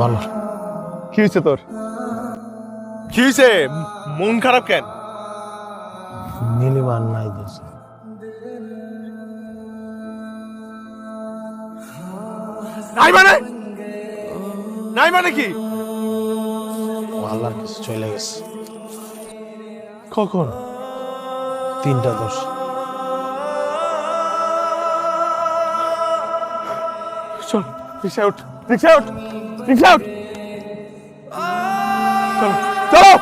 বলো কি হয়েছে তোর? কি হয়েছে মন খারাপ কেন? নীলিমার নাই দেশ। নাই মানে? নাই মানে কি? আল্লাহর কিছু চলে গেছে। কখন? তিনটা দশ। চল রিক্সা উঠ রিক্সা উঠ। রিক্সা উঠ চলো চলো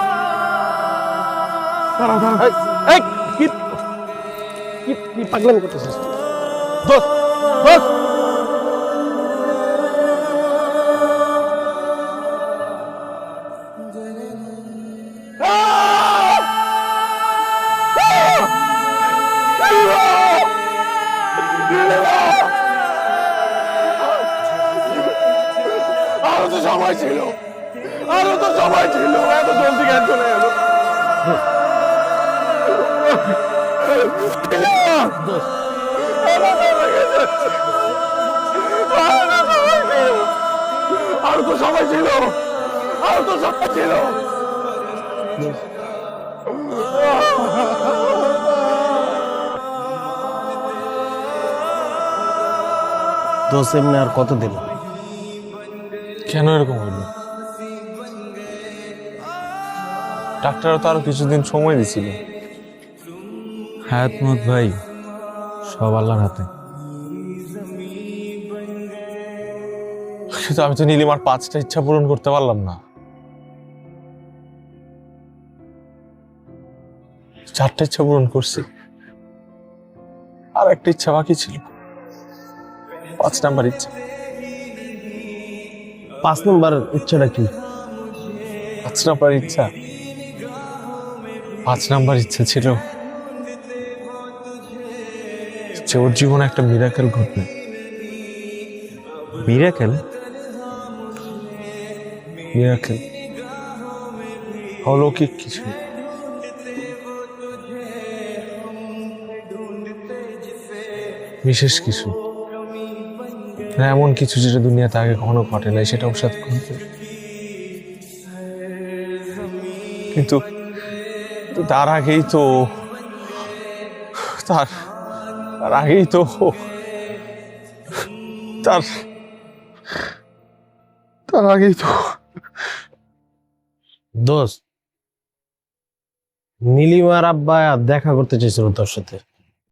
দাঁড়াও দাঁড়াও এই, কি কি কি পাগলামি করতেছিস। দোস্ত দোস্ত আরও তো সময় ছিল। আরও তো সময় ছিল। এত জলদি চলে তো সময় ছিল। আরও তো সময় ছিল। দোষ এমনি আর কত দিন কেন এরকম হলো? ডাক্তারও তো আরও কিছুদিন সময় দিছিল। হায়াত মত ভাই, সব আল্লাহর হাতে। কিন্তু আমি তো নীলিমার পাঁচটা ইচ্ছা পূরণ করতে পারলাম না। চারটা ইচ্ছা পূরণ করছি। আর একটা ইচ্ছা বাকি ছিল। পাঁচ নাম্বার ইচ্ছা। পাঁচ নম্বর ইচ্ছাটা কি? পাঁচ নাম্বার ইচ্ছা? পাঁচ নম্বর ইচ্ছা ছিল যে ওর জীবনে একটা মিরাকেল ঘটবে। মিরাকেল মিরাকেল অলৌকিক কিছু। বিশেষ কিছু। এমন কিছু যেটা দুনিয়াতে আগে কখনো ঘটে নাই, সেটা সাথে ঘটবে কিন্তু তার আগেই তো, তার তার আগেই তো, তার তার আগেই তো। দোষ নীলিমার আব্বা দেখা করতে চাইছিল তোর সাথে।